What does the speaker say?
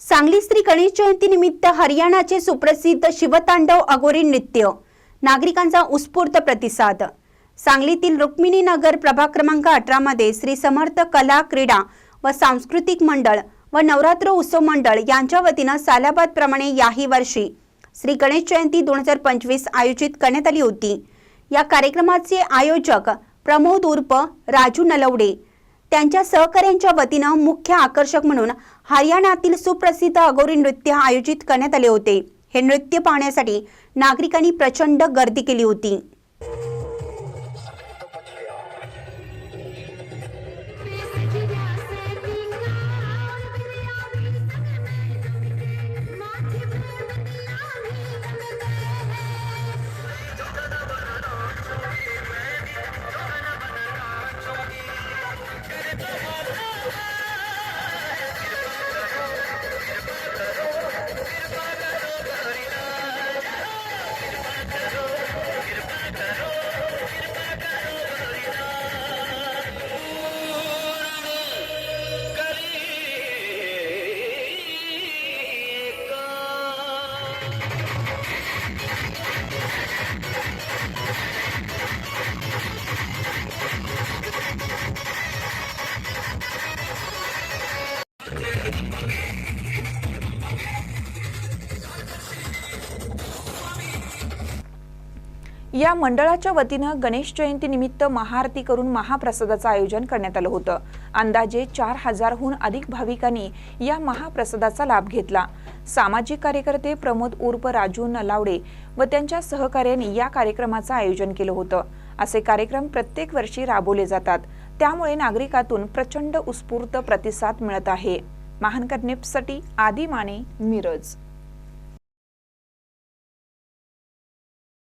सांगली श्री गणेश जयंती निमित्त हरियाणाचे सुप्रसिद्ध शिवतांडव अगोरी नृत्य. नागरिकांचा उत्स्फूर्त प्रतिसाद. सांगलीतील रुक्मिणी नगर प्रभाग क्रमांक अठरामध्ये श्री समर्थ कला क्रीडा व सांस्कृतिक मंडळ व नवरात्र उत्सव मंडळ यांच्या वतीनं सालाबादप्रमाणे याही वर्षी श्री गणेश जयंती दोन हजार पंचवीस आयोजित करण्यात आली होती. या कार्यक्रमाचे आयोजक प्रमोद उर्फ राजू नलवडे त्यांच्या सहकाऱ्यांच्या वतीनं मुख्य आकर्षक म्हणून हरियाणातील सुप्रसिद्ध अगोरी नृत्य आयोजित करण्यात आले होते. हे नृत्य पाहण्यासाठी नागरिकांनी प्रचंड गर्दी केली होती. या मंडळाच्या वतीनं गणेश जयंती निमित्त महाआरती करून महाप्रसादाचं आयोजन करण्यात आलं होतं. अंदाजे चार हजारहून अधिक भाविकांनी या महाप्रसादाचा लाभ घेतला. सामाजिक कार्यकर्ते प्रमोद उर्फ राजू नलावडे व त्यांच्या सहकार्याने या कार्यक्रमाचं आयोजन केलं होतं. असे कार्यक्रम प्रत्येक वर्षी राबवले जातात. त्यामुळे नागरिकातून प्रचंड उत्स्फूर्त प्रतिसाद मिळत आहे. महानकर निप्ससाठी आदी माने मिरज.